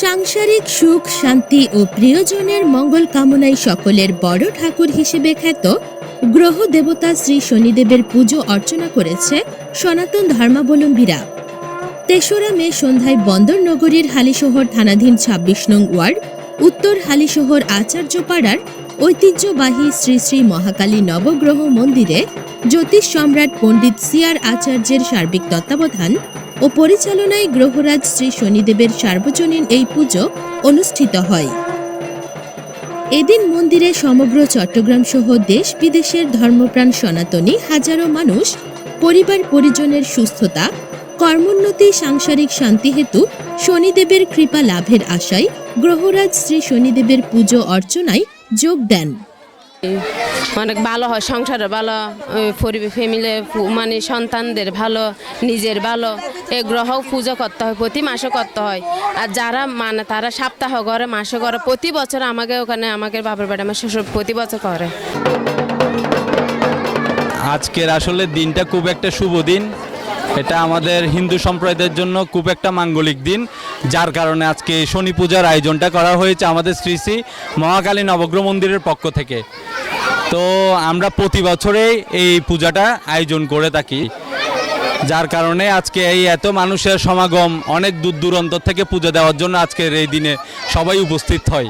সাংসারিক সুখ, শান্তি ও প্রিয়জনের মঙ্গল কামনায় সকলের বড় ঠাকুর হিসেবে খ্যাত গ্রহ দেবতা শ্রী শনিদেবের পুজো অর্চনা করেছে সনাতন ধর্মাবলম্বীরা। তেসরা মে সন্ধ্যায় বন্দর নগরীর হালিশহর থানাধীন ছাব্বিশ নং ওয়ার্ড, উত্তর হালিশহর আচার্যপাড়ার ঐতিহ্যবাহী শ্রী শ্রী মহাকালী নবগ্রহ মন্দিরে জ্যোতিষ সম্রাট পণ্ডিত সিআর আচার্যের সার্বিক তত্ত্বাবধান ও পরিচালনায় গ্রহরাজ শ্রী শনিদেবের সার্বজনীন এই পুজো অনুষ্ঠিত হয়। এদিন মন্দিরে সমগ্র চট্টগ্রাম সহ দেশ বিদেশের ধর্মপ্রাণ সনাতনী হাজারো মানুষ, পরিবার পরিজনের সুস্থতা, কর্মোন্নতি, সাংসারিক শান্তি হেতু শনিদেবের কৃপা লাভের আশায় গ্রহরাজ শ্রী শনিদেবের পুজো অর্চনায় যোগ দেন। অনেক ভালো হয় সংসারে ভালো, ওই পরিবার ফ্যামিলি মানে সন্তানদের ভালো, নিজের ভালো। এ গ্রহ পুজো করতে হয়, প্রতি মাসে করতে হয়। আর যারা মানে তারা সপ্তাহ করে মাসে করে প্রতি বছর আমাকে ওখানে, আমাকে বাবার বাড়ি, আমার শ্বশুর প্রতি বছর করে। আজকের আসলে দিনটা খুব একটা শুভ দিন। এটা আমাদের হিন্দু সম্প্রদায়ের জন্য খুব একটা মাঙ্গলিক দিন, যার কারণে আজকে শনি পূজার আয়োজনটা করা হয়েছে আমাদের শ্রী শ্রী মহাকালী নবগ্রহ মন্দিরের পক্ষ থেকে। তো আমরা প্রতি বছরেই এই পূজাটা আয়োজন করে থাকি, যার কারণে আজকে এই এত মানুষের সমাগম অনেক দূর দূরান্ত থেকে পুজো দেওয়ার জন্য আজকের এই দিনে সবাই উপস্থিত হয়।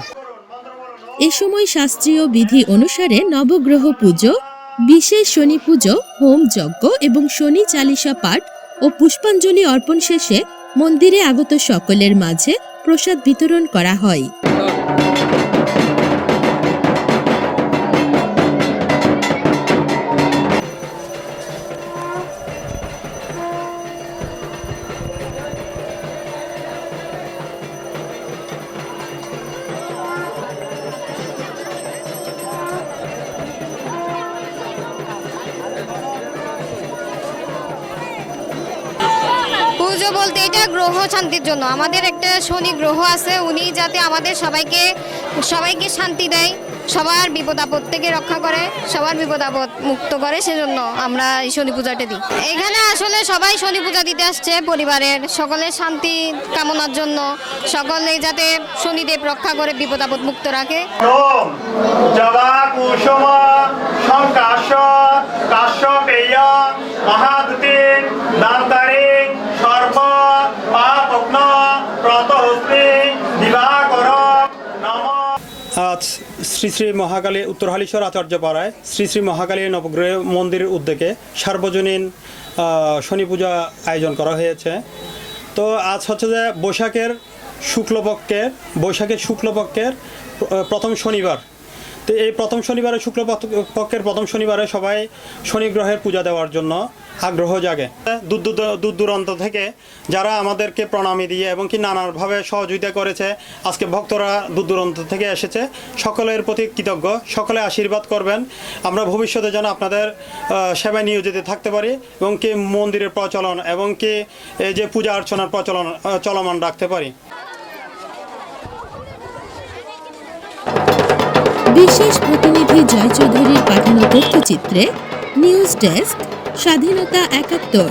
এ সময় শাস্ত্রীয় বিধি অনুসারে নবগ্রহ পুজো বিশেষ শনি পুজো, হোম যজ্ঞ এবং শনি চালিসা পাঠ ও পুষ্পাঞ্জলি অর্পণ শেষে মন্দিরে আগত সকলের মাঝে প্রসাদ বিতরণ করা হয়। বলতে এটা গ্রহ শান্তির জন্য। আমাদের একটা শনি গ্রহ আছে, উনি যাতে আমাদের সবাইকে সবাইকে শান্তি দেয়, সবার বিপদ আপদ থেকে রক্ষা করে, সবার বিপদ আপদ মুক্ত করে, সেজন্য আমরা এই শনি পূজাটা দিই। এখানে আসলে সবাই শনি পূজা দিতে আসছে পরিবারের, সকলের শান্তি কামনার জন্য সকলে যাতে শনিদেব রক্ষা করে, বিপদ আপদ মুক্ত রাখে। দান্তারে আজ শ্রী শ্রী মহাকালী উত্তর হালিশ্বর আচার্যপাড়ায় শ্রী শ্রী মহাকালী নবগ্রহ মন্দিরের উদ্যোগে সার্বজনীন শনি পূজা আয়োজন করা হয়েছে। তো আজ হচ্ছে যে বৈশাখের শুক্লপক্ষের বৈশাখের শুক্লপক্ষের প্রথম শনিবার। তো এই প্রথম শনিবারে শুক্লপক্ষের প্রথম শনিবারে সবাই শনি গ্রহের পূজা দেওয়ার জন্য আগ্রহ জাগে। দূর দূর দূর দূরান্ত থেকে যারা আমাদেরকে প্রণামী দিয়ে এবং কি নানাভাবে সহযোগিতা করেছে, আজকে ভক্তরা দূর দূরান্ত থেকে এসেছে। সকলের প্রতি কৃতজ্ঞ। সকলে আশীর্বাদ করবেন। আমরা ভবিষ্যতে যেন আপনাদের সেবায় নিয়োজিত থাকতে পারি এবং কি মন্দিরের প্রচলন এবং কি এই যে পূজা অর্চনার প্রচলন চলমান রাখতে পারি। বিশেষ প্রতিনিধি জয় চৌধুরীর পাঠানো তথ্যচিত্রে নিউজ ডেস্ক স্বাধীনতা একাত্তর।